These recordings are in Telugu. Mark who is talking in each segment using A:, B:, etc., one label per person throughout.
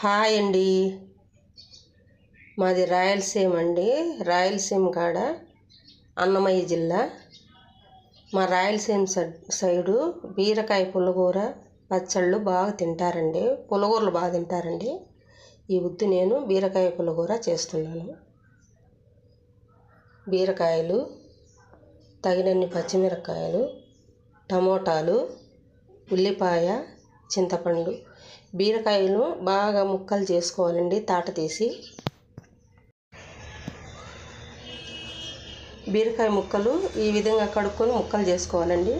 A: హాయ్ అండి. మాది రాయలసీమ అండి. రాయలసీమ కాడ అన్నమయ్య జిల్లా. మా రాయలసీమ సైడు బీరకాయ పుల్లగూర పచ్చళ్ళు బాగా తింటారండి. పులగూరలు బాగా తింటారండి. ఈ వద్దు నేను బీరకాయ పుల్లగూర చేస్తున్నాను. బీరకాయలు తగినన్ని పచ్చిమిరకాయలు టమోటాలు ఉల్లిపాయ చింతపండు బీరకాయలు బాగా ముక్కలు చేసుకోవాలండి తాట తీసి. బీరకాయ ముక్కలు ఈ విధంగా కడుక్కొని ముక్కలు చేసుకోవాలండి.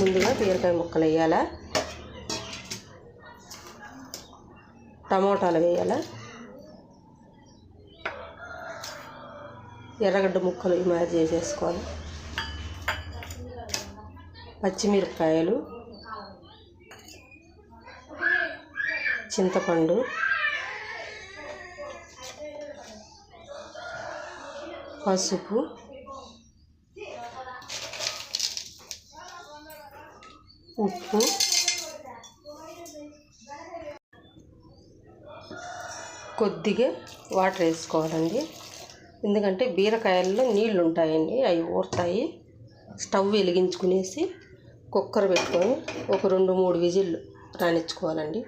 A: ముందుగా బీరకాయ ముక్కలు వేయాలా? టమోటాలు వేయాలా? ఎర్రగడ్డ ముక్కలు ఈ మాదిరి చేసేసుకోవాలి. పచ్చిమిరపకాయలు. చింతపండు. పసుపు. ఉప్పు. కొద్దిగా వాటర్ వేసుకోవాలండి. ఎందుకంటే బీరకాయల్లో నీళ్ళు ఉంటాయండి అవి ఊరుతాయి. స్టవ్ వెలిగించుకునేసి కుక్కర్ పెట్టుకొని ఒక రెండు మూడు విజిల్లు రాణించుకోవాలండి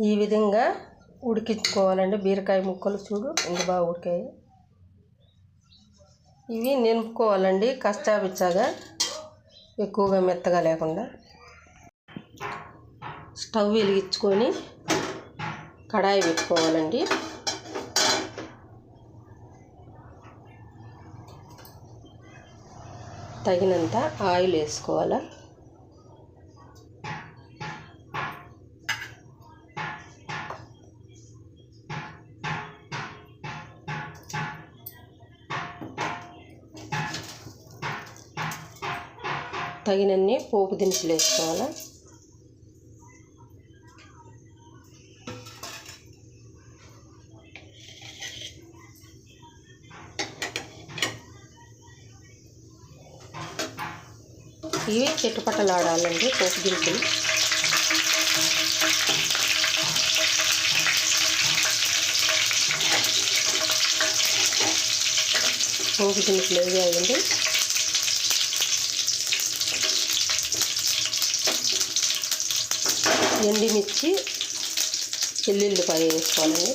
A: ఈ విధంగా ఉడికించుకోవాలండి. బీరకాయ ముక్కలు చూడు ఎంత బాగా ఉడికాయి. ఇవి నింపుకోవాలండి కష్టాపిచ్చాగా ఎక్కువగా మెత్తగా లేకుండా. స్టవ్ వెలిగించుకొని కడాయి పెట్టుకోవాలండి. తగినంత ఆయిల్ వేసుకోవాలి? తగినన్ని పోపు దినుసులు వేసుకోవాలి? ఇవి చెట్టుపట్టలాడాలండి పోపు దినుసులు. పోపు దినుసులు వేయాలండి. ఎండిమిర్చి ఎల్లుల్లిపాయ వేసుకోవాలండి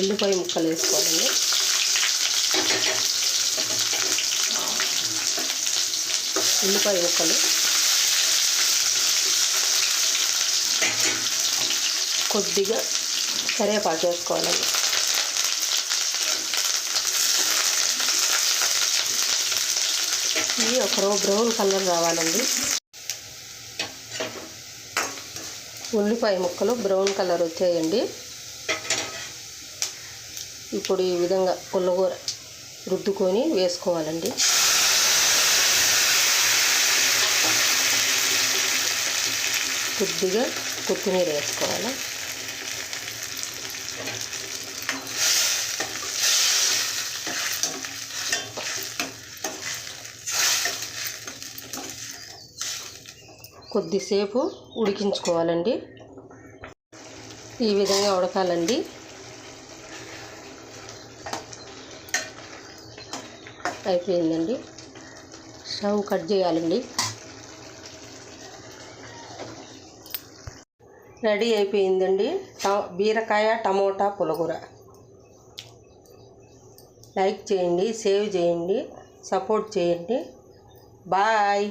A: ఎల్లిపాయ ముక్కలు వేసుకోవాలండి ఉల్లిపాయ ముక్కలు. కొద్దిగా కరివేపాకు వేసుకోవాలండి ఇవి ఒక బ్రౌన్ కలర్ రావాలండి. ఉల్లిపాయ ముక్కలు బ్రౌన్ కలర్ వచ్చాయండి. ఇప్పుడు ఈ విధంగా పుల్లగూర రుద్దుకొని వేసుకోవాలండి. కొద్దిగా కొత్తిమీర వేసుకోవాలి? కొద్దిసేపు ఉడికించుకోవాలండి. ఈ విధంగా ఉడకాలండి. అయిపోయిందండి. స్టవ్ కట్ చేయాలండి. రెడీ అయిపోయిందండి. బీరకాయ టమోటా పులగూర. లైక్ చేయండి సేవ్ చేయండి సపోర్ట్ చేయండి. బాయ్.